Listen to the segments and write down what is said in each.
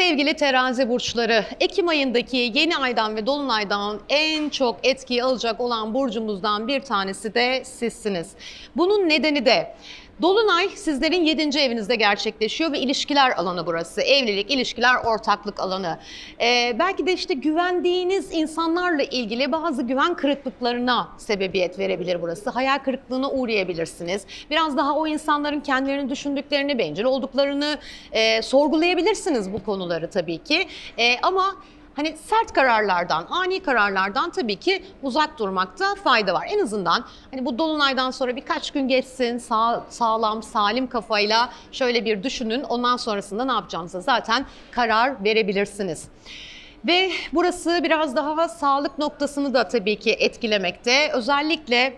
Sevgili terazi burçları, Ekim ayındaki yeni aydan ve dolunaydan en çok etkiyi alacak olan burcumuzdan bir tanesi de sizsiniz. Bunun nedeni de Dolunay sizlerin 7. evinizde gerçekleşiyor ve ilişkiler alanı burası. Evlilik, ilişkiler, ortaklık alanı. Ee, belki de işte güvendiğiniz insanlarla ilgili bazı güven kırıklıklarına sebebiyet verebilir burası. Hayal kırıklığına uğrayabilirsiniz. Biraz daha o insanların kendilerini düşündüklerini, bencil olduklarını e, sorgulayabilirsiniz bu konuları tabii ki. E, ama Hani sert kararlardan, ani kararlardan tabii ki uzak durmakta fayda var. En azından hani bu dolunaydan sonra birkaç gün geçsin, sağ, sağlam, salim kafayla şöyle bir düşünün. Ondan sonrasında ne yapacağınıza zaten karar verebilirsiniz. Ve burası biraz daha sağlık noktasını da tabii ki etkilemekte. Özellikle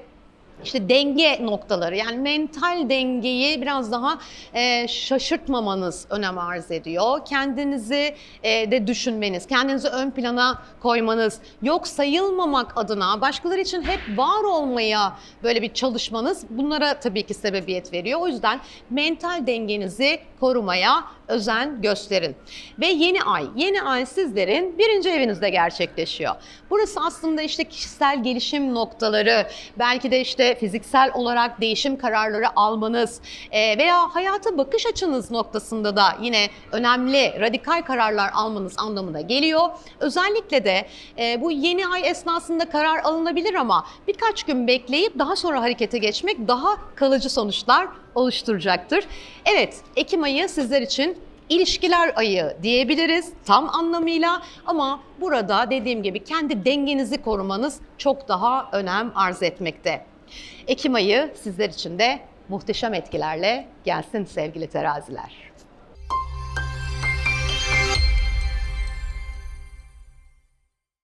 işte denge noktaları yani mental dengeyi biraz daha e, şaşırtmamanız önem arz ediyor. Kendinizi e, de düşünmeniz, kendinizi ön plana koymanız, yok sayılmamak adına başkaları için hep var olmaya böyle bir çalışmanız bunlara tabii ki sebebiyet veriyor. O yüzden mental dengenizi korumaya özen gösterin. Ve yeni ay, yeni ay sizlerin birinci evinizde gerçekleşiyor. Burası aslında işte kişisel gelişim noktaları, belki de işte fiziksel olarak değişim kararları almanız e, veya hayata bakış açınız noktasında da yine önemli radikal kararlar almanız anlamına geliyor. Özellikle de e, bu yeni ay esnasında karar alınabilir ama birkaç gün bekleyip daha sonra harekete geçmek daha kalıcı sonuçlar oluşturacaktır. Evet, Ekim ayı sizler için ilişkiler ayı diyebiliriz tam anlamıyla ama burada dediğim gibi kendi dengenizi korumanız çok daha önem arz etmekte. Ekim ayı sizler için de muhteşem etkilerle gelsin sevgili teraziler.